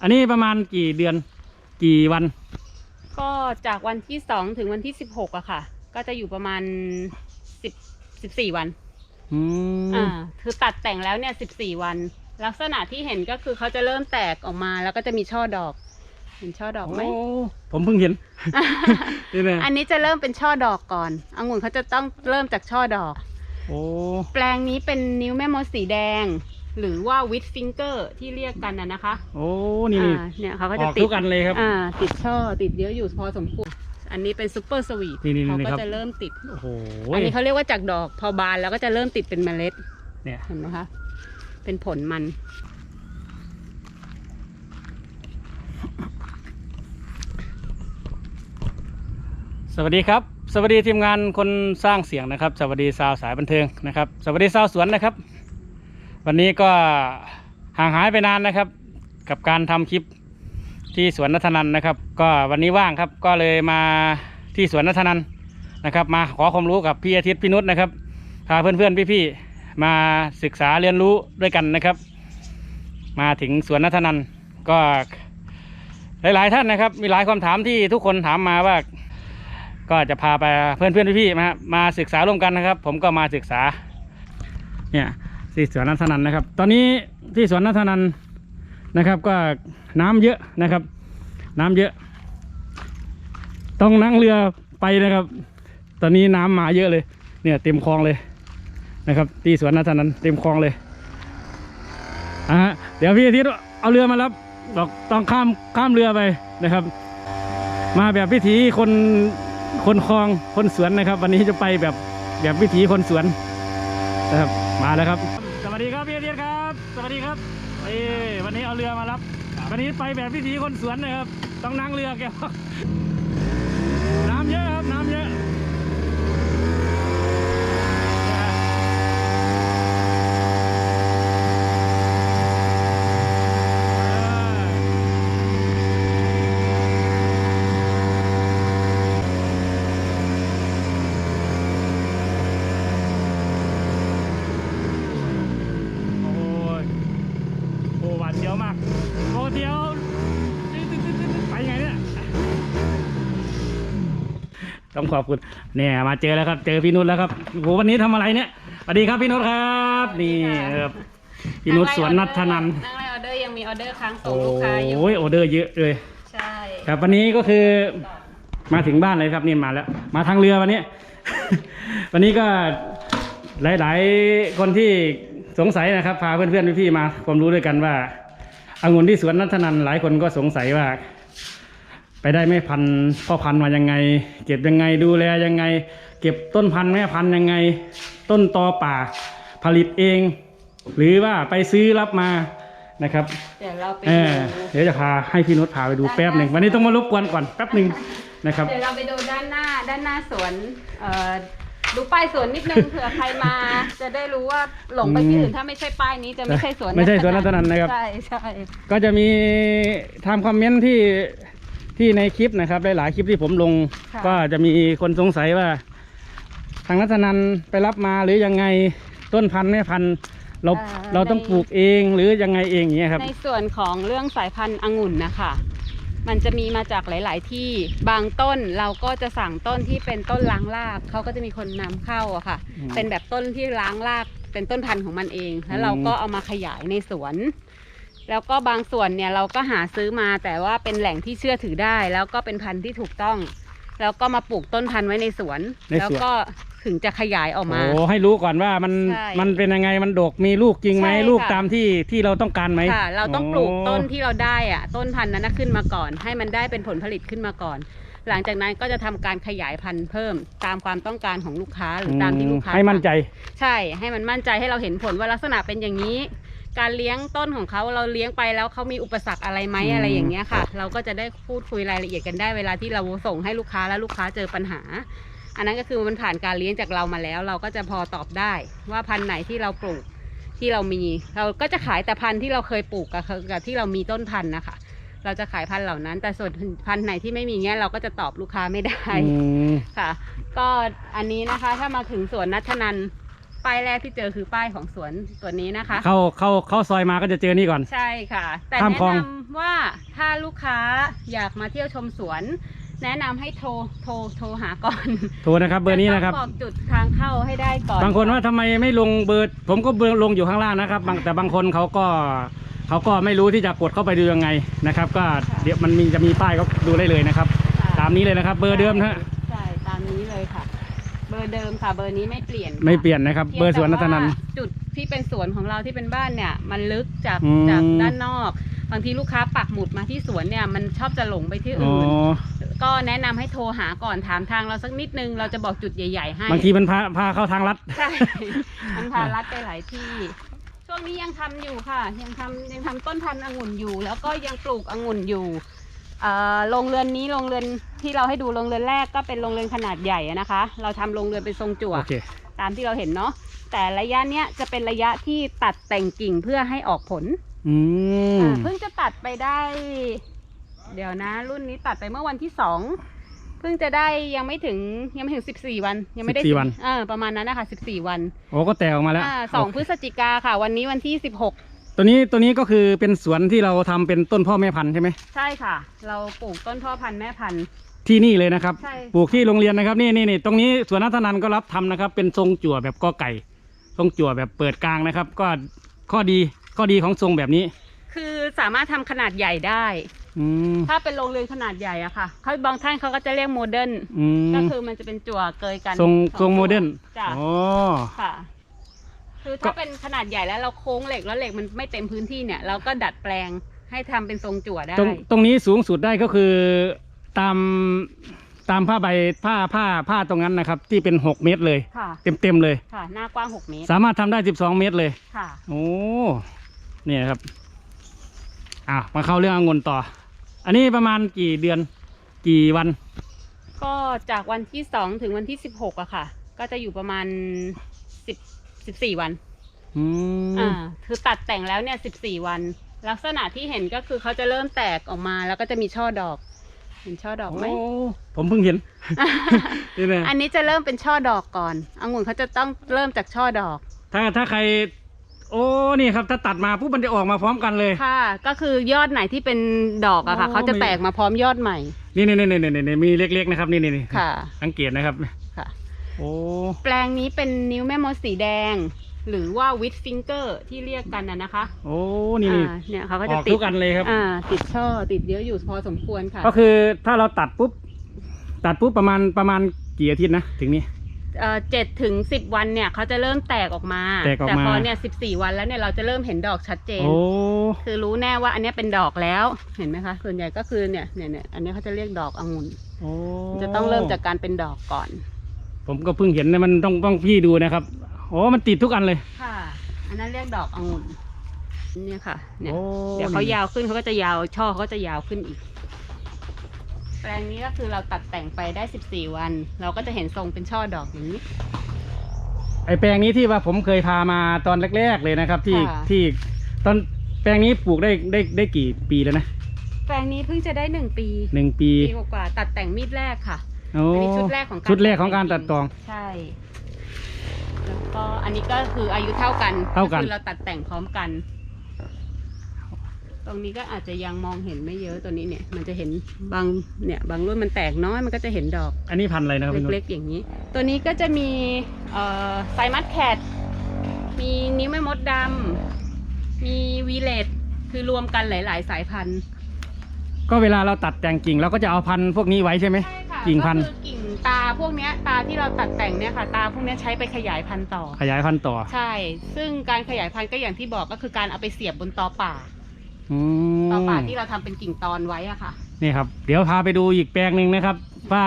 อันนี้ประมาณกี่เดือนกี่วัน ก็จากวันที่สองถึงวันที่สิบหกอะค่ะ ก็จะอยู่ประมาณสิบสิบสี่วันอืมอ่าคือตัดแต่งแล้วเนี่ยสิบสี่วัน ลักษณะที่เห็นก็คือเขาจะเริ่มแตกออกมาแล้วก็จะมีช่อดอก เห็นช่อดอกไหม โอ้ผมเพิ่งเห็น นี่นะอันนี้จะเริ่มเป็นช่อดอกก่อนองุ่นเขาจะต้องเริ่มจากช่อดอก โอ้ แปลงนี้เป็นนิ้วแม่มดสีแดง หรือว่าวิ t ฟิงเกอร์ที่เรียกกันนะนะคะโอ้นี่นี่อ่าเนี่ยเขาก็อจะอกติดทุกอันเลยครับ อ่าติดช่อติดเยอะอยู่พอสมควรอันนี้เป็นซูเปอร์สวีทนี่นี่นี่เขาก็ครับ จะเริ่มติด โอ้โหอันนี้เขาเรียกว่าจากดอกพอบานแล้วก็จะเริ่มติดเป็นเมล็ดเนี่ย เห็นไหมคะเป็นผลมัน สวัสดีครับ สวัสดีทีมงานคนสร้างเสียงนะครับ สวัสดีสาวสายบันเทิงนะครับ สวัสดีสาวสวนนะครับ วันนี้ก็ห่างหายไปนานนะครับ กับการทำคลิปที่สวนนัทนันนะครับ ก็วันนี้ว่างครับก็เลยมาที่สวนนัทนันนะครับ มาขอความรู้กับพี่อาทิตย์พี่นุชนะครับพาเพื่อนๆพี่ๆมาศึกษาเรียนรู้ด้วยกันนะครับ มาถึงสวนนัทนันก็หลายๆท่านนะครับ มีหลายคำถามที่ทุกคนถามมาว่า ก็จะพาไปเพื่อนเพื่อนๆพี่ๆมามาศึกษาร่วมกันนะครับ ผมก็มาศึกษาเนี่ย ที่สวนนัทนันนะครับ ตอนนี้ที่สวนนัทนันนะครับ ก็น้ำเยอะนะครับ น้ำเยอะ ต้องนั่งเรือไปนะครับ ตอนนี้น้ำมาเยอะเลย เนี่ยเต็มคลองเลยนะครับ ที่สวนนัทนันเต็มคลองเลยอะเดี๋ยวพี่อาทิตย์เอาเรือมารับบอกต้องข้ามข้ามเรือไปนะครับ มาแบบวิถีคนคนคลองคนสวนนะครับ วันนี้จะไปแบบแบบวิถีคนสวนนะครับ มาแล้วครับพี่อาทิตย์ครับ สวัสดีครับเอ้วันนี้ เอาเรือมารับ วันนี้ไปแบบวิถีคนสวนนะครับ ต้องนั่งเรือแกบอกน้ำเยอะครับน้ำเยอะนะฮะเออ โอ้ยโอ้หวานเสี ยวมากโอ้เดียวไปไงเนี่ยต้องขอบคุณเนี่ยมาเจอแล้วครับ เจอพี่นุชแล้วครับโอ้วันนี้ทำอะไรเนี่ยสวัสดีครับพี่นุชครับนี่ครับพี่นุชสวนนัทธนันนั่งไล่ออเดอร์ยังมีออเดอร์ค้างส่โอ้งลูกค้าอยู่ยออเดอร์เยอะเลยใช่ครับวันนี้ก็คือมาถึงบ้านเลยครับนี่มาแล้ว มาทางเรือวันนี้ วันนี้ก็หลาย ๆ คนที่สงสัยนะครับ พาเพื่อนๆพี่ๆมาความรู้ด้วยกันว่า องุ่นที่สวนนัทนันหลายคนก็สงสัยว่า ไปได้แม่พันธุ์พ่อพันธุ์มายังไง เก็บยังไงดูแลยังไง เก็บต้นพันธุ์แม่พันธุ์ยังไง ต้นตอป่า ผลิตเอง หรือว่าไปซื้อรับมานะครับ เดี๋ยวเราไปเอดูอเดี๋ยวจะพาให้พี่นุชพาไปดูแป๊บหนึ่งวันนี้ต้องมารบกวนก่อนแป๊บหนึ่งนะครับ เดี๋ยวเราไปดูด้านหน้า ด้านหน้าสวนเอ่อ ดูป้ายสวนนิดนึงเผื่อใครมา จะได้รู้ว่าหลงไปที่อื่นถ้าไม่ใช่ป้ายนี้จะไม่ใช่สวนไม่ใช่สวนรัตนันนะครับ ใช่ใช่ก็จะมีทำคอมเมนต์ที่ที่ในคลิปนะครับหลายๆคลิปที่ผมลงะก็จะมีคนสงสัยว่า ทางรัตนันไปรับมาหรือยังไงต้นพันธุ์แม่พันธุ์เราเราต้องปลูกเองหรือยังไงเองอย่างเงี้ยครับ ในส่วนของเรื่องสายพันธุ์องุ่นนะคะ มันจะมีมาจากหลาย ๆ ที่บางต้นเราก็จะสั่งต้นที่เป็นต้นล้างรากเขาก็จะมีคนนำเข้าอะค่ะ อืม เป็นแบบต้นที่ล้างรากเป็นต้นพันธุ์ของมันเอง แล้วอืมเราก็เอามาขยายในสวน แล้วก็บางส่วนเนี่ยเราก็หาซื้อมาแต่ว่าเป็นแหล่งที่เชื่อถือได้ แล้วก็เป็นพันธุ์ที่ถูกต้อง แล้วก็มาปลูกต้นพันธุ์ไว้ในสวน ในสวน แล้วก็ถึงจะขยายออกมา โอ้ให้รู้ก่อนว่ามันใช่มันเป็นยังไงมันดกมีลูกจริงไหมใช่ค่ะ ลูกตามที่ที่เราต้องการไหมค่ะ เราต้องปลูกโต้นที่เราได้อะต้นพันธุ์นั้นนะขึ้นมาก่อน ให้มันได้เป็นผลผลิตขึ้นมาก่อน หลังจากนั้นก็จะทำการขยายพันธุ์เพิ่มตามความต้องการของลูกค้าหรือตามที่ลูกค้าให้มั่นใจ ใช่ ให้มันมั่นใจให้เราเห็นผลว่าลักษณะเป็นอย่างนี้ การเลี้ยงต้นของเขาเราเลี้ยงไปแล้วเขามีอุปสรรคอะไรไหมอืมอะไรอย่างเงี้ยค่ะ เราก็จะได้พูดคุยรายละเอียดกันได้เวลาที่เราส่งให้ลูกค้าแล้วลูกค้าเจอปัญหา อันนั้นก็คือมันผ่านการเลี้ยงจากเรามาแล้ว เราก็จะพอตอบได้ว่าพันธุ์ไหนที่เราปลูกที่เรามี เราก็จะขายแต่พันธุ์ที่เราเคยปลูกกับกับที่เรามีต้นพันธุ์นะคะเราจะขายพันธุ์เหล่านั้น แต่ส่วนพันธุ์ไหนที่ไม่มีเงี้ยเราก็จะตอบลูกค้าไม่ได้อืมค่ะ ก็อันนี้นะคะถ้ามาถึงสวนนัทนัน ป้ายแรกที่เจอคือป้ายของสวนตัวนี้นะคะ เข้าเข้าเข้าซอยมาก็จะเจอนี่ก่อน ใช่ค่ะ แต่ข้ามแนะคลอง นำว่าถ้าลูกค้าอยากมาเที่ยวชมสวน แนะนำให้โทรโทรโทรหาก่อนโทรนะครับเบอร์นี้นะครับจต้องบอกจุดทางเข้าให้ได้ก่อนบางคนว่าทำไมไม่ลงเบอร์ผมก็เบอร์ลงอยู่ข้างล่างนะครับบางแต่บางคนเขาก็เขาก็ไม่รู้ที่จะกดเข้าไปดูยังไงนะครับ ก็เดี๋ยวมันมีจะมีป้ายก็ดูได้เลยนะครับ ค่ะตามนี้เลยนะครับ เบอร์เดิมนะฮะ ใช่ตามนี้เลยค่ะเบ อร์เดิมค่ะเบอร์นี้ไม่เปลี่ยนค่ะไม่เปลี่ยนนะครับพียงเบอร์สวนนัทนันท์แต่ว่าจุดที่เป็นสวนของเราที่เป็นบ้านเนี่ย มันลึกจากอืม จากด้านนอก บางทีลูกค้าปักหมุดมาที่สวนเนี่ยมันชอบจะหลงไปที่อ๋ออื่น ก็แนะนำให้โทรหาก่อนถามทางเราสักนิดนึง เราจะบอกจุดใหญ่ ๆ ให้บางทีมันพาพาเข้าทางลัด ใช่ มันพาลัดไปหลายที่ ช่วงนี้ยังทำอยู่ค่ะ ยังทำยังทำต้นพันธุ์องุ่นอยู่ แล้วก็ยังปลูกองุ่นอยู่เอ่อ โรงเรือนนี้โรงเรือนที่เราให้ดูโรงเรือนแรกก็เป็นโรงเรือนขนาดใหญ่อะนะคะ เราทำโรงเรือนเป็นทรงจั่วโอเคตามที่เราเห็นเนาะแต่ระยะเนี้ยจะเป็นระยะที่ตัดแต่งกิ่งเพื่อให้ออกผลอืมอ่าเพิ่งจะตัดไปได้ เดี๋ยวนะ รุ่นนี้ตัดไปเมื่อวันที่สองเพิ่งจะได้ยังไม่ถึงยังไม่ถึงสิบสี่วัน ยังไม่ได้14วันเออประมาณนั้นนะคะสิบสี่วันโอ้ก็แตกออกมาแล้วอ่าสองพฤศจิกาค่ะ วันนี้วันที่สิบหก ตัวนี้ตัวนี้ก็คือเป็นสวนที่เราทำเป็นต้นพ่อแม่พันธุ์ใช่ไหมใช่ค่ะ เราปลูกต้นพ่อพันธุ์แม่พันธุ์ ที่นี่เลยนะครับ ใช่ ปลูกที่โรงเรียนนะครับนี่นี่นี่ตรงนี้สวนนัทนันก็รับทำนะครับ เป็นทรงจั่วแบบกอไก่ ทรงจั่วแบบเปิดกลางนะครับ ก็ข้อดีข้อดีของทรงแบบนี้ คือสามารถทำขนาดใหญ่ได้ อืมถ้าเป็นโรงเรือนขนาดใหญ่อะค่ะเขาบางท่านเขาก็จะเรียกโมเดิร์นอืมก็คือมันจะเป็นจั่วเกยกันทรงสอทรงโมเดิร์นจ้ะอ๋อค่ะ คือก็ถ้าเป็นขนาดใหญ่แล้วเราโค้งเหล็กแล้วเหล็กมันไม่เต็มพื้นที่เนี่ยเราก็ดัดแปลงให้ทำเป็นทรงจั่วได้ ตรงตรงนี้สูงสุดได้ก็คือตามตามผ้าใบผ้าผ้าผ้าตรงนั้นนะครับ ที่เป็นหกเมตรเลยค่ะเต็มเต็มๆเลยค่ะหน้ากว้างหกเมตร สามารถทำได้สิบสองเมตรเลยค่ะโอ้เนี่ยครับอะมาเข้าเรื่ององุ่นต่อ อันนี้ประมาณกี่เดือนกี่วัน ก็จากวันที่สองถึงวันที่สิบหกอะค่ะ ก็จะอยู่ประมาณสิบ สิบสี่วันอืมอ่าคือตัดแต่งแล้วเนี่ยสิบสี่วัน ลักษณะที่เห็นก็คือเขาจะเริ่มแตกออกมาแล้วก็จะมีช่อดอก เห็นช่อดอกไหม โอ้ผมเพิ่งเห็น นี่นะอันนี้จะเริ่มเป็นช่อดอกก่อนองุ่นเขาจะต้องเริ่มจากช่อดอก ถ้าถ้าใคร โอ้นี่ครับ ถ้าตัดมาปุ๊บมันจะออกมาพร้อมกันเลย ค่ะ ก็คือยอดไหนที่เป็นดอกอะค่ะ โอ้ เขาจะแตกมาพร้อมยอดใหม่ นี่นี่นี่นี่นี่นี่มีเล็กๆนะครับ นี่นี่นี่ค่ะ สังเกตนะครับ ค่ะ โอ้แปลงนี้เป็นนิ้วแม่มดสีแดง หรือว่าวิ t ฟิงเกอร์ที่เรียกกันนะนะคะโอ้นี่นี่อ่าเนี่ยเขาก็อจะอกติดทุกอันเลยครับ อ่าติดช่อติดเยอะอยู่พอสมควรค่ะก็คือถ้าเราตัดปุ๊บ ตัดปุ๊บประมาณประมาณกี่อาทิตย์นะ ถึงนี้ เอ่อเจ็ดถึงสิบวันเนี่ยเขาจะเริ่มแตกออกมาแตกออกมา พอเนี่ยสิบสี่วันแล้วเนี่ยเราจะเริ่มเห็นดอกชัดเจน โอ้คือรู้แน่ว่าอันเนี้ยเป็นดอกแล้วเห็นไหมคะส่วนใหญ่ก็คือเนี่ยเนี่ยเนี่ยอันนี้เขาจะเรียกดอกองุ่นโอ้จะต้องเริ่มจากการเป็นดอกก่อน ผมก็เพิ่งเห็นนะมันต้องต้องพี่ดูนะครับโอ้มันติดทุกอันเลย ค่ะ อันนั้นเรียกดอกองุ่นเนี่ยค่ะเนี่ยโอ้ เดี๋ยวเขายาวขึ้นเขาก็จะยาวช่อเขาก็จะยาวขึ้นอีก แปลงนี้ก็คือเราตัดแต่งไปได้สิบสี่วัน เราก็จะเห็นทรงเป็นช่อดอกอย่างนี้ ไอแปลงนี้ที่ว่าผมเคยพามาตอนแรก ๆ เลยนะครับ ที่ค่ะ ที่ตอนแปลงนี้ปลูกได้ได้ได้กี่ปีแล้วนะแปลงนี้เพิ่งจะได้หนึ่งปีหนึ่งปีปีกว่าๆตัดแต่งมีดแรกค่ะ โอ้อันนี้ชุดแรกของการชุดแรกของการตัดตอง ใช่ แล้วก็อันนี้ก็คืออายุเท่ากันเท่ากัน คือเราตัดแต่งพร้อมกัน ตรงนี้ก็อาจจะยังมองเห็นไม่เยอะตัวนี้เนี่ย มันจะเห็นบางเนี่ย บางรุ่นมันแตกน้อยมันก็จะเห็นดอก อันนี้พันธุ์อะไรนะครับพี่นุชเล็กๆอย่างนี้ ตัวนี้ก็จะมีเอ่อไซมัสแคทมีนิ้วแม่มดดำมีวีเลตคือรวมกันหลาย ๆ สายพันธุ์ ก็เวลาเราตัดแต่งกิ่งเราก็จะเอาพันธุ์พวกนี้ไว้ใช่ไหม ใช่ค่ะ กิ่งพันธุ์ ก็คือกิ่งตาพวกเนี้ยตาที่เราตัดแต่งเนี่ยค่ะ ตาพวกเนี้ยใช้ไปขยายพันธุ์ต่อ ขยายพันธุ์ต่อใช่ ซึ่งการขยายพันธุ์ก็อย่างที่บอกก็คือการเอาไปเสียบบนตอป่า อืมตอป่าที่เราทำเป็นกิ่งตอนไว้อะค่ะ นี่ครับ เดี๋ยวพาไปดูอีกแปลงหนึ่งนะครับ ว่า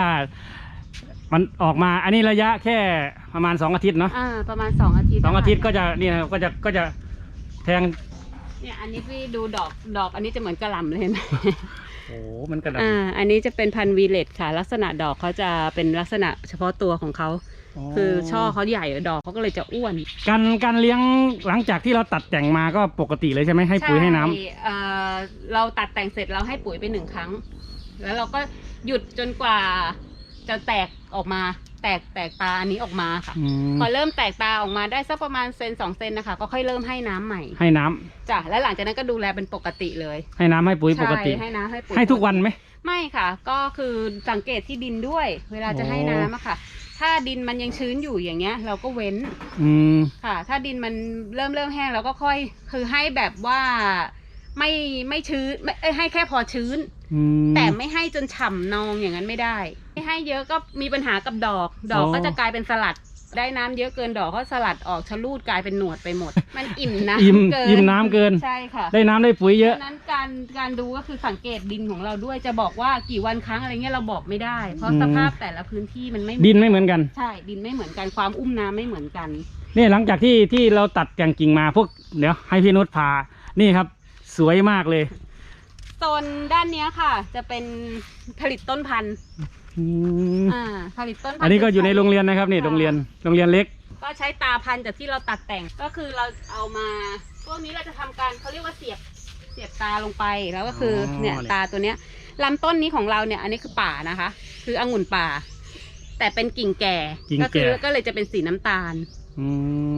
มันออกมาอันนี้ระยะแค่ประมาณสองอาทิตย์เนาะอ่า ประมาณสองอาทิตย์สองอาทิตย์ก็นะคะจะนี่นะครับก็จะก็จะแทงเนี่ยอันนี้พี่ดูดอกดอกอันนี้จะเหมือนกระหล่ำเลยเห็นไหมโอ้มันกระดาษอ่า อันนี้จะเป็นพันธุ์วีเลตค่ะ ลักษณะดอกเขาจะเป็นลักษณะเฉพาะตัวของเขาคือช่อเขาใหญ่ดอกเขาก็เลยจะอ้วนการการเลี้ยงหลังจากที่เราตัดแต่งมาก็ปกติเลยใช่ไหมให้ปุ๋ยให้น้ำ ช่เอ่อเราตัดแต่งเสร็จเราให้ปุ๋ยไปหนึ่งครั้ง แล้วเราก็หยุดจนกว่า จะแตกออกมา แตกแตกตาอันนี้ออกมาค่ะ อืมพอเริ่มแตกตาออกมาได้สักประมาณเซนสองเซนนะคะ ก็ค่อยเริ่มให้น้ำใหม่ให้น้ำจ้ะและหลังจากนั้นก็ดูแลเป็นปกติเลยให้น้ำให้ปุ๋ยปกติ ใช่ให้น้ำให้ปุ๋ยให้ทุกวันไหม ไม่ค่ะ ก็คือสังเกตที่ดินด้วย เวลาจะให้น้ำอะค่ะ ถ้าดินมันยังชื้นอยู่อย่างเงี้ย เราก็เว้น อืม ค่ะ ถ้าดินมันเริ่มเริ่มแห้งเราก็ค่อย คือให้แบบว่าไม่ไม่ชื้นไม่เอ้ยให้แค่พอชื้น อืมแต่ไม่ให้จนฉ่ำนองอย่างนั้นไม่ได้ไม่ ให้เยอะก็มีปัญหากับดอก ดอกอ๋อก็จะกลายเป็นสลัด ได้น้ำเยอะเกินดอกก็สลัดออกชะลูดกลายเป็นหนวดไปหมด มันอิ่มน้ำอิ่มเกินอิ่มน้ำเกิน ใช่ค่ะ ได้น้ำได้ปุ๋ยเยอะฉะนั้นการการดูก็คือสังเกตดินของเราด้วยจะบอกว่ากี่วันครั้งอะไรเงี้ยเราบอกไม่ได้ เพราะอืม สภาพแต่ละพื้นที่มันไม่เหมือดินไม่เหมือนกัน ใช่ดินไม่เหมือนกันความอุ้มน้ำไม่เหมือนกัน นี่หลังจากที่ที่เราตัดแก่งกิ่งมาพวกเดี๋ยวให้พี่นุชพา นี่ครับ สวยมากเลย โซนด้านเนี้ยค่ะ จะเป็นผลิตต้นพันธุ์ อืมอ่าผลิตต้นพันธุ์อันนี้ก็อยู่ในโรงเรียนนะครับนี่ค่ะโรงเรียนโรงเรียนเล็ก ก็ใช้ตาพันธุ์จากที่เราตัดแต่งก็คือเราเอามา พวกนี้เราจะทำการเขาเรียกว่าเสียบเสียบตาลงไปแล้วก็คือออ เนี่ยเนี่ยตาตัวเนี้ยลำต้นนี้ของเราเนี่ยอันนี้คือป่านะคะ คือองุ่นป่า แต่เป็นกิ่งแก่กิ่งก็คืแก่ก็เลยจะเป็นสีน้ำตาล อื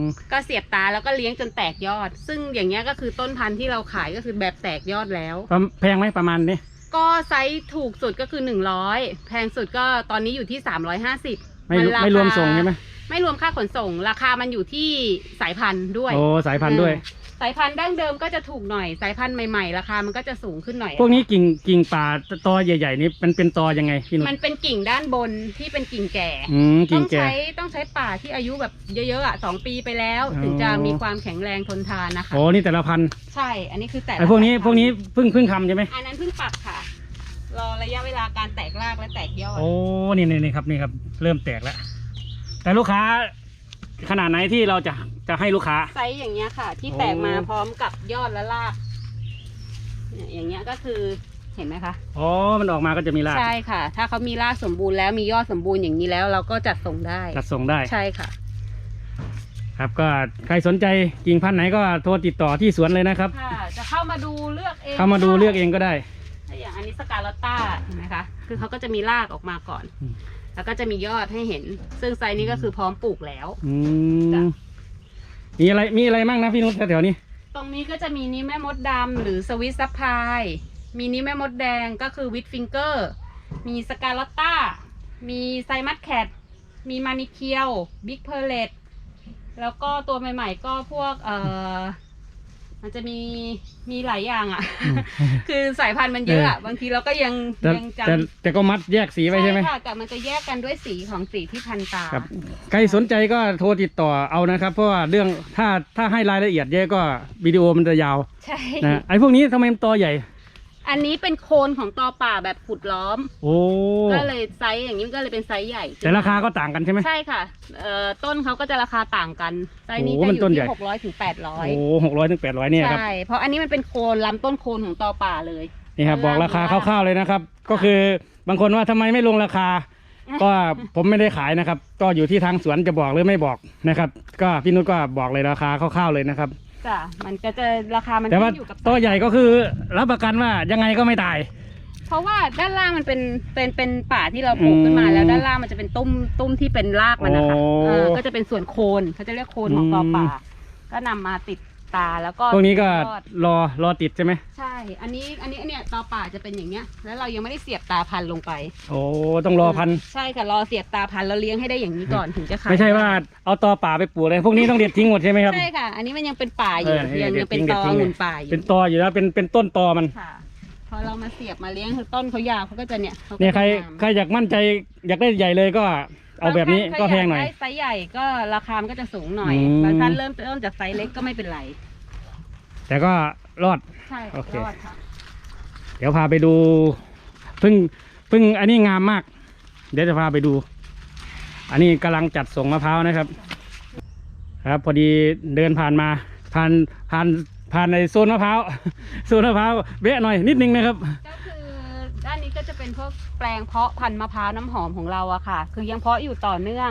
มก็เสียบตาแล้วก็เลี้ยงจนแตกยอด ซึ่งอย่างเงี้ยก็คือต้นพันธุ์ที่เราขายก็คือแบบแตกยอดแล้ว ประแพงไหมประมาณนี้ ก็ไซส์ถูกสุดก็คือหนึ่งร้อยแพงสุดก็ตอนนี้อยู่ที่สามร้อยห้าสิบไม่รวไม่รวมส่งใช่ไหมไม่รวมค่าขนส่ง ราคามันอยู่ที่สายพันธุ์ด้วยโอ้สายพันธุ์ด้วยเออ สายพันธุ์ดั้งเดิมก็จะถูกหน่อยสายพันธุ์ใหม่ๆราคามันก็จะสูงขึ้นหน่อย พวกนี้กิ่งกิ่งป่าตอใหญ่ๆนี่มันเป็นตอยังไงพี่นุชมันเป็นกิ่งด้านบนที่เป็นกิ่งแก่อืมต้กิ่องงแก่ ใช้ต้องใช้ป่าที่อายุแบบเยอะๆอะสองปีไปแล้ว อ๋อ ถึงจะมีความแข็งแรงทนทานนะคะ โอ้นี่แต่ละพันธุ์ใช่ อันนี้คือแต่ละไอ้พวกนี้สายพัธุ์พวกนี้เพิ่งเพิ่งทำใช่ไหมอันนั้นเพิ่งปรับค่ะ รอระยะเวลาการแตกรากและแตกยอด โอ้นี่นี่นี่ครับนี่ครับ เริ่มแตกแล้วแต่ลูกค้า ขนาดไหนที่เราจะจะให้ลูกค้า ไซส์อย่างเงี้ยค่ะ ที่โอ้แตกมาพร้อมกับยอดและรากเนี่ยอย่างเงี้ยก็คือเห็นไหมคะ อ๋อ มันออกมาก็จะมีรากใช่ค่ะ ถ้าเขามีรากสมบูรณ์แล้วมียอดสมบูรณ์อย่างนี้แล้วเราก็จัดส่งได้ จัดส่งได้ ใช่ค่ะ ครับก็ใครสนใจกิ่งพันธุ์ไหนก็โทรติดต่อที่สวนเลยนะครับ ค่ะ จะเข้ามาดูเลือกเองเข้ามาดูเลือกเองก็ได้ ถ้าอย่างอันนี้สกาลอตต้าเห็นไหมคะ คือเขาก็จะมีรากออกมาก่อน อืม แล้วก็จะมียอดให้เห็น ซึ่งไซส์นี้ก็คือพร้อมปลูกแล้ว อืจ้ะมมีอะไรมีอะไรมั่งนะพี่นุชแถวๆนี้ ตรงนี้ก็จะมีนิ้วแม่มดดำหรือสวิสซัพพลาย มีนิ้วแม่มดแดงก็คือวิตฟิงเกอร์ มีสกาลอตต้ามีไซมัสแคท มีมานิเคียว บิ๊กเพอร์เลตแล้วก็ตัวใหม่ๆ ก็พวกเอ่อ มันจะมีมีหลายอย่างอะ่ะ คือสายพันธุ์มันเยอะอะบางทีเราก็ยังแต่ยังจแต่แต่ก็มัดแยกสีำไว้ใช่ไหมค่ะแต่มันจะแยกกันด้วยสีของสีที่พันตา ครับ ใครสนใจก็โทรติดต่อเอานะครับ เพราะว่าเรื่องถ้าถ้าให้รายละเอียดเยอะก็วิดีโอมันจะยาวใช่ นะไอ้พวกนี้ทำไมมันตอใหญ่ อันนี้เป็นโคนของตอป่าแบบขุดล้อม โอ้ ก็เลยไซส์อย่างนี้มันก็เลยเป็นไซส์ใหญ่แต่ราคาก็ต่างกันใช่ไหม ใช่ค่ะเอ่อต้นเขาก็จะราคาต่างกันไซส์นี้โอ้จะมันอยู่ต้นใหญ่ ที่หกร้อยถึงแปดร้อยโอ้หกร้อยถึงแปดร้อยเนี่ยครับ ใช่ เพราะอันนี้มันเป็นโคนลำต้นโคนของตอป่าเลย นี่ครับเออบอกราคาคร่าวๆเลยนะครับ ก็คือบางคนว่าทำไมไม่ลงราคา ก็ผมไม่ได้ขายนะครับ ก็อยู่ที่ทางสวนจะบอกหรือไม่บอกนะครับ ก็พี่นุชก็บอกเลยราคาคร่าวๆเลยนะครับ จ้ะมันก็จะราคามันแต่ว่าขึ้นอยู่กับตัวใหญ่ก็คือรับประกันว่ายังไงก็ไม่ตาย เพราะว่าด้านล่างมันเป็นเป็นเป็นป่าที่เราปลูกขึ้นมาอืมแล้วด้านล่างมันจะเป็นตุ้มตุ้มที่เป็นรากมันนะคะโอ้เออก็จะเป็นส่วนโคนเขาจะเรียกโคนของตอป่า อืม ก็นำมาติด ตาแล้วก็พวกนี้ก็ยอดรอรอติดใช่ไหมใช่ อันนี้อันนี้อันเนี้ยตอป่าจะเป็นอย่างเงี้ย แล้วเรายังไม่ได้เสียบตาพันธุ์ลงไปโอ้ต้องรอพันใช่ค่ะรอเสียบตาพันธุ์แล้วเลี้ยงให้ได้อย่างนี้ก่อนถึงจะขายไม่ใช่ว่าเอาตอป่าไปปลูกเลยพวกนี้ต้องเด็ดทิ้งหมดใช่ไหมครับ ใช่ค่ะ อันนี้มันยังเป็นป่าอยู่เออยังเด็ดยังเป็นทิ้งเด็ตดอทิ้ง องุ่นป่าอยู่เป็นตออยู่แล้วเป็นเป็นต้นตอมันค่ะ พอเรามาเสียบมาเลี้ยงคือต้นเขายาวเขาก็จะเนี่ยขาก็เนี่ยใครจะงาม ใครอยากมั่นใจอยากได้ใหญ่เลยก็ เอาแบบนี้บางท่ก็นแพงหน่อยากได้ไซส์ใหญ่ก็ราคามันก็จะสูงหน่อยอืม บางท่านเริ่มต้นจากไซส์เล็กก็ไม่เป็นไรแต่ก็รอด ใช่โอเค รอดค่ะเดี๋ยวพาไปดูพึ่งพึ่งอันนี้งามมาก เดี๋ยวจะพาไปดู อันนี้กำลังจัดส่งมะพร้าวนะครับ ครับ พอดีเดินผ่านมาผ่านผ่านผ่านในโซนมะพร้าวโซนมะพร้าวแวะหน่อยนิดนึงนะครับ ก็คือ ด้านนี้ก็จะเป็นพวกแปลงเพาะพันธุ์มะพร้าวน้ำหอมของเราอะค่ะ คือยังเพาะอยู่ต่อเนื่อง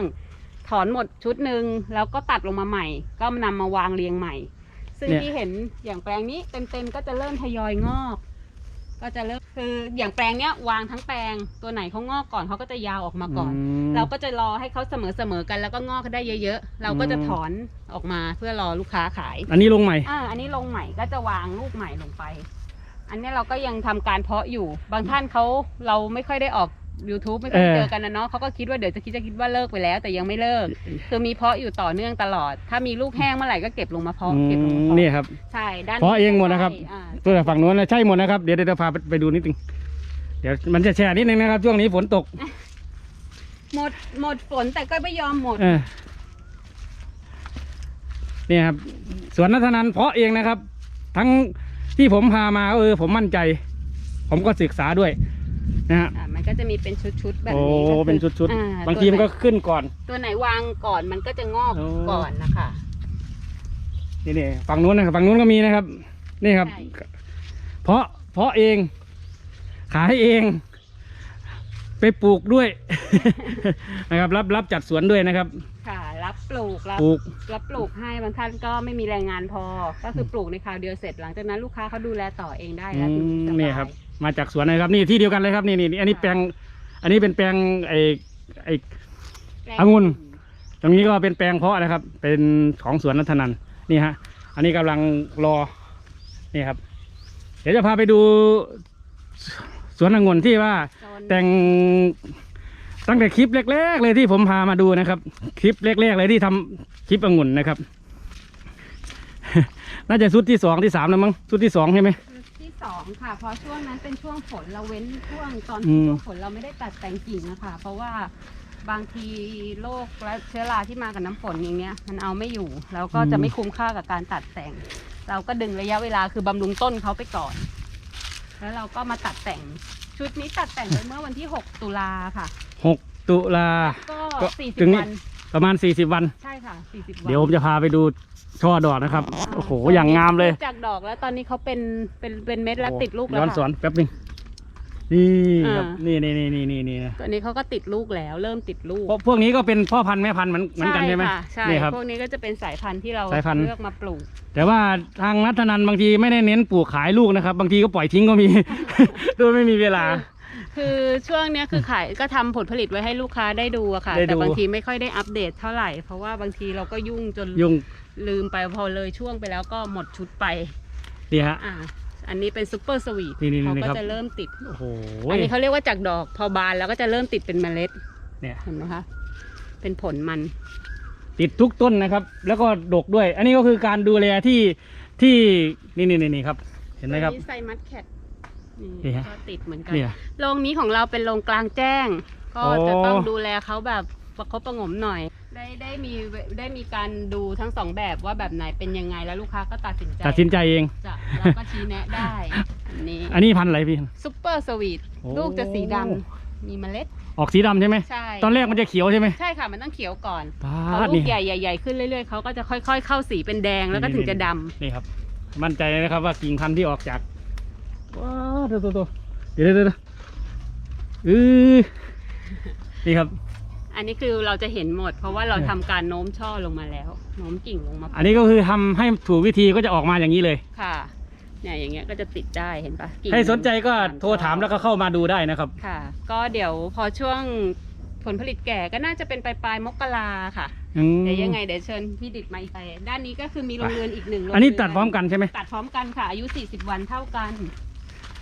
ถอนหมดชุดหนึ่งแล้วก็ตัดลงมาใหม่ ก็นำมาวางเรียงใหม่ ซึ่งเนี่ย ที่เห็นอย่างแปลงนี้เต็มๆก็จะเริ่มทยอยงอก ก็จะเริ่มคืออย่างแปลงเนี้ยวางทั้งแปลงตัวไหนเขางอกก่อนเขาก็จะยาวออกมาก่อน ม เราก็จะรอให้เขาเสมอเสมอๆกันแล้วก็งอกได้เยอะๆ เราก็จะอืม ถอนออกมาเพื่อรอลูกค้าขาย อันนี้ลงใหม่ อ่า อันนี้ลงใหม่ก็จะวางลูกใหม่ลงไป อันนี้เราก็ยังทำการเพาะอยู่ บางท่านเขาเราไม่ค่อยได้ออก YouTube ไม่ค่อยได้เออ เจอกันนะเนาะเขาก็คิดว่าเดี๋ยวจะคิดจะคิดว่าเลิกไปแล้ว แต่ยังไม่เลิก คือมีเพาะอยู่ต่อเนื่องตลอด ถ้ามีลูกแห้งเมื่อไหร่ก็เก็บลงมาเพาะอืเก็บลงมามเพาะนี่ครับ ใช่ด้านเพาะเองหมดนะครับ อ่าตัวฝั่งนู้นนะใช่หมดนะครับ เดี๋ยวเดี๋ยวพาไปไปดูนิดนึงเดี๋ยวมันจะแช่นิดนึงนะครับ ช่วงนี้ฝนตก หมดหมดฝนแต่ก็ไม่ยอมหมด เออเนี่ยครับสวนนัทนันเพาะเองนะครับ ทั้ง ที่ผมพามาก็เออผมมั่นใจ ผมก็ศึกษาด้วยนะฮะอ่ามันก็จะมีเป็นชุดๆแบบโอ้นี้ก็คือเป็นชุดอ่ๆบางทีมันก็ขึ้นก่อนตัวไหนวางก่อนมันก็จะงอกโอ้ ก่อนนะคะ นี่นี่ฝั่งนู้นนะครับฝั่งนู้นก็มีนะครับ นี่ครับ ใช่ เพาะเพาะเอง ขายเอง ไปปลูกด้วย นะครับ รับรับจัดสวนด้วยนะครับค่ะ รับปลูกรับปลูก รับปลูกให้บางท่านก็ไม่มีแรงงานพอ ก็คือปลูกในคราวเดียวเสร็จหลังจากนั้นลูกค้าเขาดูแลต่อเองได้อืแล้วมสานี่ยครับ มาจากสวนนะครับนี่ที่เดียวกันเลยครับนี่นี่นี่อันนี้แปลง อันนี้เป็นแปลงไอไอแปลองุ่น ตรงนี้ก็เป็นแปลงเพาะนะครับ เป็นของสวนนัทนันนี่ฮะ อันนี้กำลังรอ นี่ครับ เดี๋ยวจะพาไปดูสวนองุ่นที่ว่าโซนแต่ง ตั้งแต่คลิปแรก ๆ เลยที่ผมพามาดูนะครับ คลิปแรก ๆ เลยที่ทำคลิปองุ่นนะครับ น่าจะชุดที่สองที่สามแล้วมั้งชุดที่สองใช่ไหมที่สองค่ะเพราะช่วงนั้นเป็นช่วงฝนเราเว้นช่วงตอนอืที่มช่วงฝนเราไม่ได้ตัดแต่งกิ่งนะคะเพราะว่าบางทีโรคและเชื้อราที่มากับน้ำฝนอย่างเงี้ย มันเอาไม่อยู่แล้วก็จะไม่คุ้มค่ากับการตัดแต่ง เราก็ดึงระยะเวลาคือบำรุงต้นเขาไปก่อน แล้วเราก็มาตัดแต่ง ชุดนี้ตัดแต่งไปเมื่อวันที่ 6 ตุลาค่ะ หกตุลา ก็ ก็ถึง40 นี่ วัน ประมาณสี่สิบวัน ใช่ค่ะ 40 วันเดี๋ยวผมจะพาไปดูช่อดอกนะครับ โอ้โห อย่างงามเลย จากดอกแล้วตอนนี้เขาเป็นเป็นเป็นเม็ดแล้วติดลูกแล้วย้อนค่ะสอนแป๊บหนึง นี่ครับอ่านี่นี่นี่นี่นี่นี่นี่ตัวนี้เขาก็ติดลูกแล้ว เริ่มติดลูกพวกพวกนี้ก็เป็นพ่อพันธุ์แม่พันธุ์เหมือนเหมือนกันใช่ไหมค่ะใช่นี่ครับ พวกนี้ก็จะเป็นสายพันธุ์ที่เราสายพันธุ์ เลือกมาปลูก แต่ว่าทางนัทนันบางทีไม่ได้เน้นปลูกขายลูกนะครับ บางทีก็ปล่อยทิ้งก็มี โดยไม่มีเวลา คือช่วงเนี้ยคือขายก็ทำผลผลิตไว้ให้ลูกค้าได้ดูอะค่ะ ได้ดู แต่บางทีไม่ค่อยได้อัปเดตเท่าไหร่ เพราะว่าบางทีเราก็ยุ่งจนยุ่งลืมไปพอเลยช่วงไปแล้วก็หมดชุดไป ดีฮะ อ่า อันนี้เป็นซูเปอร์สวีทนี่นี่เขานี่ก็ครับ จะเริ่มติด โอ้โห อันนี้เขาเรียกว่าจากดอกพอบานแล้วก็จะเริ่มติดเป็นเมล็ดเนี่ย เห็นไหมคะ เป็นผลมัน ติดทุกต้นนะครับ แล้วก็ดกด้วย อันนี้ก็คือการดูแลที่ที่นี่นี่นี่นี่ครับ เห็นไหมครับตัวนี้ไซมัสแคทนี่นี่ฮะ ก็ติดเหมือนกันเนี่ย โรงนี้ของเราเป็นโรงกลางแจ้ง ก็โอ้จะต้องดูแลเขาแบบประคบประหงมหน่อย ได้ได้มีได้มีการดูทั้งสองแบบว่าแบบไหนเป็นยังไงแล้วลูกค้าก็ตัดสินใจตัดสินใจเองจ้ะแล้วก็ชี้แนะได้อันนี้อันนี้พันธุ์อะไรพี่ซุปเปอร์สวีทโอ้ลูกจะสีดำมีเมล็ด ออกสีดำใช่ไหมใช่ตอนแรกมันจะเขียวใช่ไหมใช่ค่ะมันต้องเขียวก่อนปาพอดลูนี่กใหญ่ใหญ่ๆขึ้นเรื่อยๆเขาก็จะค่อย ๆ เข้าสีเป็นแดงแล้วก็ถึงจะดำนี่ครับ มั่นใจเลยนะครับว่ากิ่งพันธุ์ที่ออกจากว้าวตัวตัวตัวเดี๋ยวเดี๋ยวเดี๋ยวอือนี่ครับ อันนี้คือเราจะเห็นหมด เพราะว่าเราทำการโน้มช่อลงมาแล้วโน้มกิ่งลงมาอันนี้ก็คือทำให้ถูกวิธีก็จะออกมาอย่างนี้เลย ค่ะ เนี่ยอย่างเงี้ยก็จะติดได้เห็นปะกิ่งใครสนใจก็นโทรถามแล้วก็เข้ามาดูได้นะครับ ค่ะ ก็เดี๋ยวพอช่วงผลผลิตแก่ก็น่าจะเป็นปลายปลายๆมกราค่ะ อืม เดี๋ยวยังไงเดี๋ยวเชิญพี่ดิดมาอีกไป ด้านนี้ก็คือมีโรงเรือนอีกหนึ่งโรงอันนี้เรืตัดพร้อมกันใช่ไหม ตัดพร้อมกันค่ะอายุ 40 วันเท่ากัน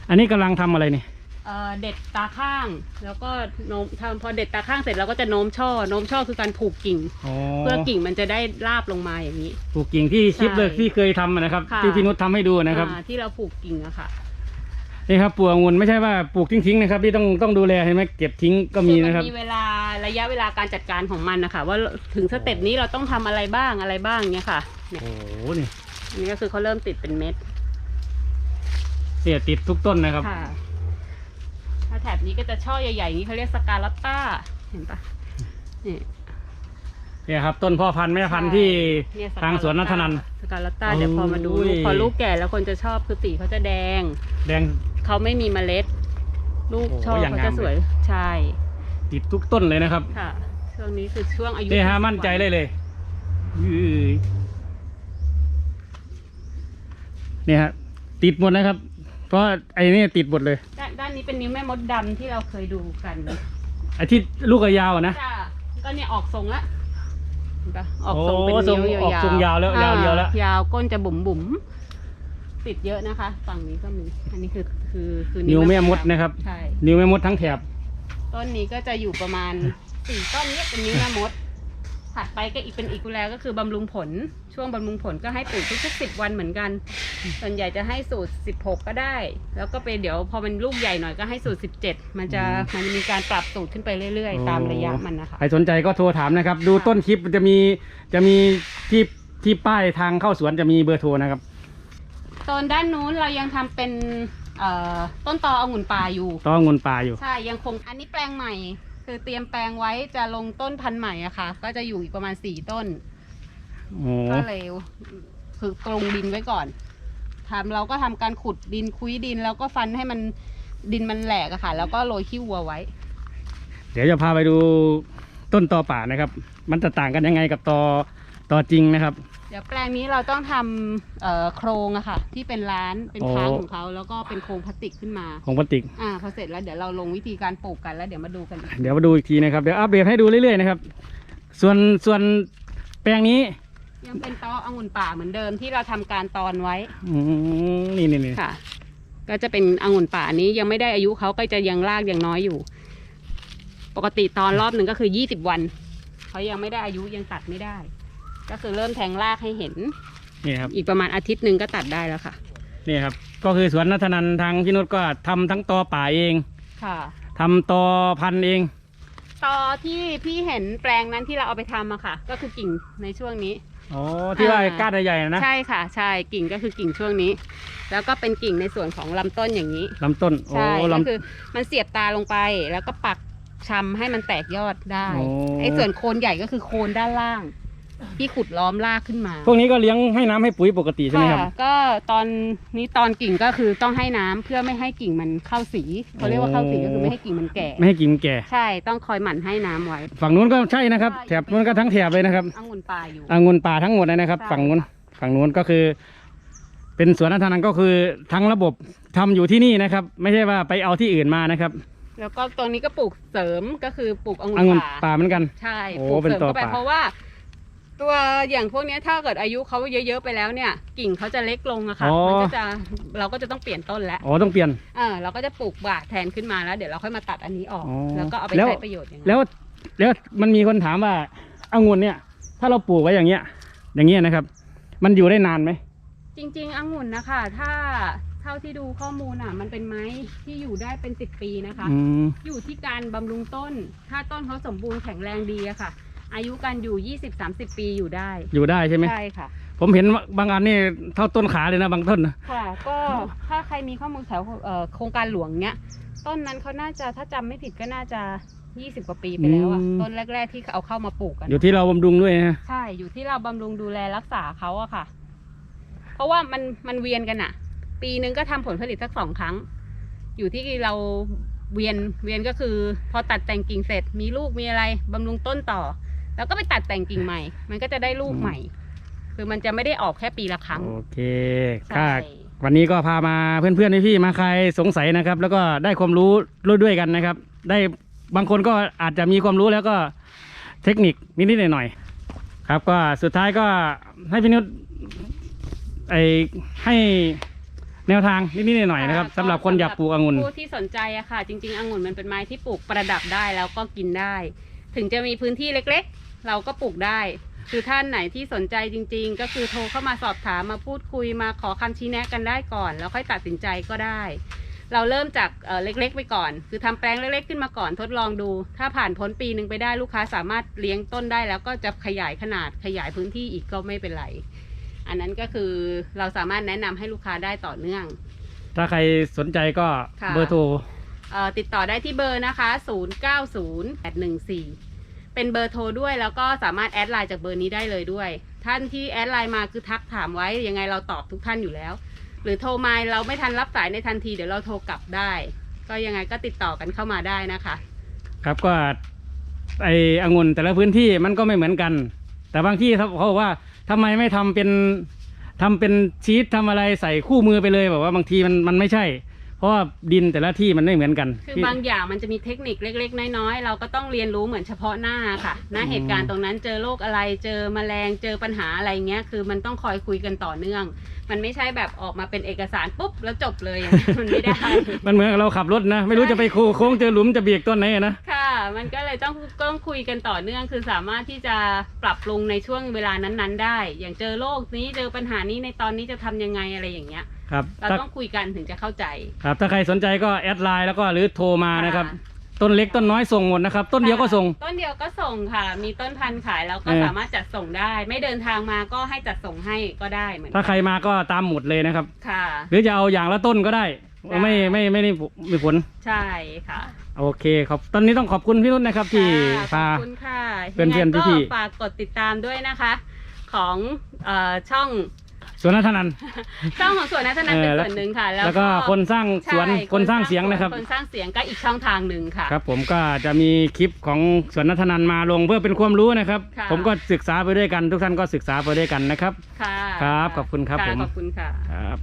อันนี้กำลังทำอะไรเนี่ย เอ่อเด็ดตาข้าง แล้วก็โน้มทำพอเด็ดตาข้างเสร็จเราก็จะโน้มช่อ โน้มช่อคือการผูกกิ่งเพื่อกิ่งมันจะได้ราบลงมาอย่างนี้ ปลูกกิ่งที่คลิปใช่เลยที่เคยทำนะครับ ค่ะ ที่พี่นุชทำให้ดูนะครับ อ่าที่เราผูกกิ่งอะค่ะนี่ครับปลูกองุ่นไม่ใช่ว่าปลูกทิ้งๆนะครับที่ต้องต้องดูแลเห็นไหมเก็บทิ้งก็มีนะครับ อมันมีเวลาระยะเวลาการจัดการของมันนะคะว่าถึงสเต็ปนี้เราต้องทำอะไรบ้างอะไรบ้างเนี่ยค่ะเนี่ยโอ้โหนี่อันนี้ก็คือเขาเริ่มติดเป็นเม็ดเนี่ยติดทุกต้นนะครับ ค่ะ ถ้าแถบนี้ก็จะช่อใหญ่ๆอย่างนี้เขาเรียกสกาลัตต้า เห็นปะนี่ เนี่ยครับ ต้นพ่อพันธุ์แม่พันธุ์ที่เนี่ยทางสวนนัทนัน สกาลัตต้าเดี๋ยวพอมาดูโอ้ย ลูกพอลูกแก่แล้วคนจะชอบคือสีเขาจะแดง แดง เขาไม่มีเมล็ด ลูกโอ้โหช่ออย่างเขางาม จะสวยเลยใช่ ติดทุกต้นเลยนะครับค่ะ ช่วงนี้คือช่วงอายุนี่ฮะ40มั่นใจวัเลยเลยอื้อนี่ฮะติดหมดนะครับ เพราะไอ้นี่ติดหมดเลยด้านด้านนี้เป็นนิ้วแม่มดดำที่เราเคยดูกันไอ้ที่ลูกกระยาวอะนะจ้าก็เนี่ยออกทรงละเห็นปะออกทรงเป็นโอ้ทรงนิ้วยาวออกทรงยาวแล้วอ่ยาวเดียวแล้วยาวก้นจะบุ๋มบุ๋มๆติดเยอะนะคะ ฝั่งนี้ก็มี อันนี้คือคือคือนิ้วแม่มดนะครับ ใช่ นิ้วแม่มดทั้งแถบ ต้นนี้ก็จะอยู่ประมาณสี่ต้นเนี้ยเป็นนิ้วแม่มด ถัดไปก็อีกเป็นอีกกุแลก็คือบำรุงผล ช่วงบำรุงผลก็ให้ปลูกทุกๆสิบวันเหมือนกัน ส่วนใหญ่จะให้สูตรสิบหกก็ได้ แล้วก็ไปเดี๋ยวพอมันลูกใหญ่หน่อยก็ให้สูตรสิบเจ็ดมันจะมันจะมีการปรับสูตรขึ้นไปเรื่อย ๆ ตามระยะมันนะคะ ใครสนใจก็โทรถามนะครับ ดูต้นคลิปจะมีจะมีที่ที่ป้ายทางเข้าสวนจะมีเบอร์โทรนะครับโซนด้านนู้นเรายังทำเป็นเอ่อต้นตอองุ่นป่าอยู่ ต้องเงินป่าอยู่ ใช่ยังคงอันนี้แปลงใหม่ คือเตรียมแปลงไว้จะลงต้นพันธุ์ใหม่อะค่ะ ก็จะอยู่อีกประมาณสี่ต้น โอ้ก็เลยคือกรงดินไว้ก่อนทำเราก็ทำการขุดดินคุยดิน แล้วก็ฟันให้มันดินมันแหลกอะค่ะ แล้วก็โรยขี้วัวไว้ เดี๋ยวจะพาไปดูต้นตอป่านะครับ มันจะต่างกันยังไงกับตอตอจริงนะครับเดี๋ยวแปลงนี้เราต้องทำเอ่อโครงอะค่ะ ที่เป็นร้านเป็นโอ้ค้างของเขาแล้วก็เป็นโครงพลาสติกขึ้นมา ของพลาสติก อ่าพอเสร็จแล้วเดี๋ยวเราลงวิธีการปลูกกันแล้วเดี๋ยวมาดูกันอีกเดี๋ยวมาดูอีกทีนะครับ เดี๋ยวอัปเดตให้ดูเรื่อยๆนะครับ ส่วนส่วนแปลงนี้ยังเป็นตอองุ่นป่าเหมือนเดิมที่เราทำการตอนไว้อืมนี่นี่นี่ค่ะ ก็จะเป็นองุ่นป่านี้ยังไม่ได้อายุเขาก็จะยังรากยังน้อยอยู่ ปกติตอนรอบหนึ่งก็คือยี่สิบวันเขายังไม่ได้อายุยังตัดไม่ได้ ก็คือเริ่มแทงรากให้เห็น นี่ครับ อีกประมาณอาทิตย์หนึ่งก็ตัดได้แล้วค่ะ นี่ครับ ก็คือสวนนัทนันทางพี่นุชก็ทำทั้งตอป่าเองค่ะทำตอพันธุ์เอง ตอที่พี่เห็นแปลงนั้นที่เราเอาไปทำอะค่ะ ก็คือกิ่งในช่วงนี้ อ๋อ ที่ว่าอ่า ก้านใหญ่ๆนะใช่ค่ะ ใช่กิ่งก็คือกิ่งช่วงนี้ แล้วก็เป็นกิ่งในส่วนของลำต้นอย่างนี้ ลำต้น โอ้ใช่ก็ลำ คือมันเสียบตาลงไปแล้วก็ปักชำให้มันแตกยอดได้ โอ้ ไอ้ส่วนโคนใหญ่ก็คือโคนด้านล่าง ที่ขุดล้อมรากขึ้นมาพวกนี้ก็เลี้ยงให้น้ำให้ปุ๋ยปกติใช่ไหมครับค่ะก็ตอนนี้ตอนกิ่งก็คือต้องให้น้ำเพื่อไม่ให้กิ่งมันเข้าสีเขาเรียกว่าเข้าสีก็คือไม่ให้กิ่งมันแก่ ไม่ให้กินแก่ ใช่ต้องคอยหมั่นให้น้ำไว้ ฝั่งนู้นก็ใช่นะครับใช่แถบนู้นก็ทั้งแถบเลยนะครับองุ่นป่าอยู่ องุ่นป่าทั้งหมดเลยนะครับ ใช่ ฝั่งนู้นฝั่งนู้นก็คือ เป็นสวนนัทนันก็คือทั้งระบบทำอยู่ที่นี่นะครับ ไม่ใช่ว่าไปเอาที่อื่นมานะครับแล้วก็ตรงนี้ก็ปลูกเสริมก็คือปลูกองุ่องุ่นนป่าป่าเหมือนกัน ใช่โอ้ปลูกเป็นเสริมเข้าไปตัวป่า เพราะว่า ตัวอย่างพวกเนี้ยถ้าเกิดอายุเขาเยอะๆไปแล้วเนี่ย กิ่งเขาจะเล็กลงอะค่ะ อ๋อ มันก็จะเราก็จะต้องเปลี่ยนต้นแล้วอ๋อต้องเปลี่ยน เออเราก็จะปลูกบาทแทนขึ้นมาแล้ว เดี๋ยวเราค่อยมาตัดอันนี้ออก อ๋อแล้วก็เอาไปแล้ว ใช้ประโยชน์อย่างนั้นแล้วแล้วมันมีคนถามว่าองุ่นเนี่ย ถ้าเราปลูกไว้อย่างเงี้ย อย่างเงี้ยนะครับ มันอยู่ได้นานไหมจริงๆองุ่นนะคะถ้าเท่าที่ดูข้อมูลอะ มันเป็นไม้ที่อยู่ได้เป็นสิบปีนะคะ อืม อยู่ที่การบำรุงต้น ถ้าต้นเขาสมบูรณ์แข็งแรงดีอะค่ะ อายุการอยู่ 20-30 ปีอยู่ได้อยู่ได้ใช่ไหม ใช่ค่ะ ผมเห็นว่าบางอันนี่เท่าต้นขาเลยนะบางต้นนะ ค่ะ ก็ถ้าใครมีข้อมูลแถวเอ่อโครงการหลวงเนี้ย ต้นนั้นเขาน่าจะถ้าจำไม่ผิดก็น่าจะ 20 กว่าปีไปแล้วอะต้นแรก ๆ ที่เอาเข้ามาปลูกกันอยู่ที่เราบำรุงด้วยนะ ใช่อยู่ที่เราบำรุงดูแลรักษาเขาอะค่ะ เพราะว่ามันมันเวียนกันอะปีนึงก็ทำผลผลิตสักสองครั้ง อยู่ที่เราเวียนเวียนก็คือ พอตัดแต่งกิ่งเสร็จมีลูกมีอะไรบำรุงต้นต่อ แล้วก็ไปตัดแต่งกิ่งใหม่ มันก็จะได้ลูกใหม่ คือมันจะไม่ได้ออกแค่ปีละครั้ง โอเคใช่ค่ะวันนี้ก็พามาเพื่อนๆพี่ๆมาใครสงสัยนะครับ แล้วก็ได้ความรู้รู้ด้วยกันนะครับ ได้บางคนก็อาจจะมีความรู้แล้วก็เทคนิคนิดๆหน่อยๆครับก็สุดท้ายก็ให้พี่นุชไอให้แนวทางนิดๆหน่อยๆนะครับสำหรับคนอยากปลูกองุ่น ผู้ที่สนใจอะค่ะ จริงๆองุ่นมันเป็นไม้ที่ปลูกประดับได้แล้วก็กินได้ ถึงจะมีพื้นที่เล็กๆ เราก็ปลูกได้คือท่านไหนที่สนใจจริง ๆ ก็คือโทรเข้ามาสอบถามมาพูดคุยมาขอคำชี้แนะกันได้ก่อน แล้วค่อยตัดสินใจก็ได้ เราเริ่มจากเอ่อเล็ก ๆ ไปก่อน คือทำแปลงเล็กๆขึ้นมาก่อนทดลองดู ถ้าผ่านพ้นปีหนึ่งไปได้ลูกค้าสามารถเลี้ยงต้นได้แล้วก็จะขยายขนาดขยายพื้นที่อีกก็ไม่เป็นไร อันนั้นก็คือเราสามารถแนะนำให้ลูกค้าได้ต่อเนื่อง ถ้าใครสนใจก็ค่ะ เบอร์โทร เอ่อติดต่อได้ที่เบอร์นะคะ 090814 เป็นเบอร์โทรด้วย แล้วก็สามารถแอดไลน์จากเบอร์นี้ได้เลยด้วย ท่านที่แอดไลน์มาคือทักถามไว้ยังไงเราตอบทุกท่านอยู่แล้ว หรือโทรมาเราไม่ทันรับสายในทันทีเดี๋ยวเราโทรกลับได้ ก็ยังไงก็ติดต่อกันเข้ามาได้นะคะ ครับก็ไอองุ่นแต่ละพื้นที่มันก็ไม่เหมือนกัน แต่บางที่เขาเขาบอกว่าทำไมไม่ทำเป็นททำเป็นชีสทำอะไรใส่คู่มือไปเลยแบบว่าบางทีมันมันไม่ใช่ ราะว่าดินแต่ละที่มันไม่เหมือนกันคือบางอย่างมันจะมีเทคนิคเล็ก ๆ น้อยๆเราก็ต้องเรียนรู้เหมือนเฉพาะหน้าค่ะณเหตุการณ์ตรงนั้นเจอโรคอะไรเจอแมลงเจอปัญหาอะไรเงี้ยคือมันต้องคอยคุยกันต่อเนื่องมันไม่ใช่แบบออกมาเป็นเอกสารปุ๊บแล้วจบเลยอย่างนั้นมันไม่ได้ มันเหมือนกับเราขับรถนะ ไม่รู้จะไปโค้งโค้งเจอหลุมจะเบียกต้นไหนอะนะ ค่ะ มันก็เลยต้องต้องคุยกันต่อเนื่อง คือสามารถที่จะปรับปรุงในช่วงเวลานั้น ๆ ได้ อย่างเจอโรคนี้เจอปัญหานี้ในตอนนี้จะทำยังไงอะไรอย่างเงี้ย ครับเราถ้าต้องคุยกันถึงจะเข้าใจ ครับถ้าใครสนใจก็แอดไลน์แล้วก็หรือโทรมานะครับ ค่ะ ต้นเล็กต้นน้อยส่งหมดนะครับ ต้นเดียวก็ส่ง ต้นเดียวก็ส่งค่ะ มีต้นพันธุ์ขายแล้วก็เออ สามารถจัดส่งได้ ไม่เดินทางมาก็ให้จัดส่งให้ก็ได้เหมือนกันถ้าใครมาก็ตามหมดเลยนะครับ ค่ะ หรือจะเอาอย่างละต้นก็ได้ได้ ไม่ไม่ไม่ได้มีผลใช่ค่ะโอเคครับตอนนี้ต้องขอบคุณพี่นุ่นนะครับที่ค่ะพา ขอบคุณค่ะเพื่อนๆยังไงก็พี่ๆ ฝากกดติดตามด้วยนะคะ ของเอ่อช่อง สวนนัทนันช่องของสวนนัทนันเอเป็นอส่วนหนึ่งค่ะ แล้วแล้วก็คนสร้างสวนใช่คนสร้างเสียงนะครับ คนสร้างเสียงก็อีกช่องทางหนึ่งค่ะ ครับผมก็จะมีคลิปของสวนนัทนันมาลงเพื่อเป็นความรู้นะครับ ค่ะ ผมก็ศึกษาไปด้วยกัน ทุกท่านก็ศึกษาไปด้วยกันนะครับ ค่ะครับขอบคุณครับะผม ขอบคุณค่ะ ครับ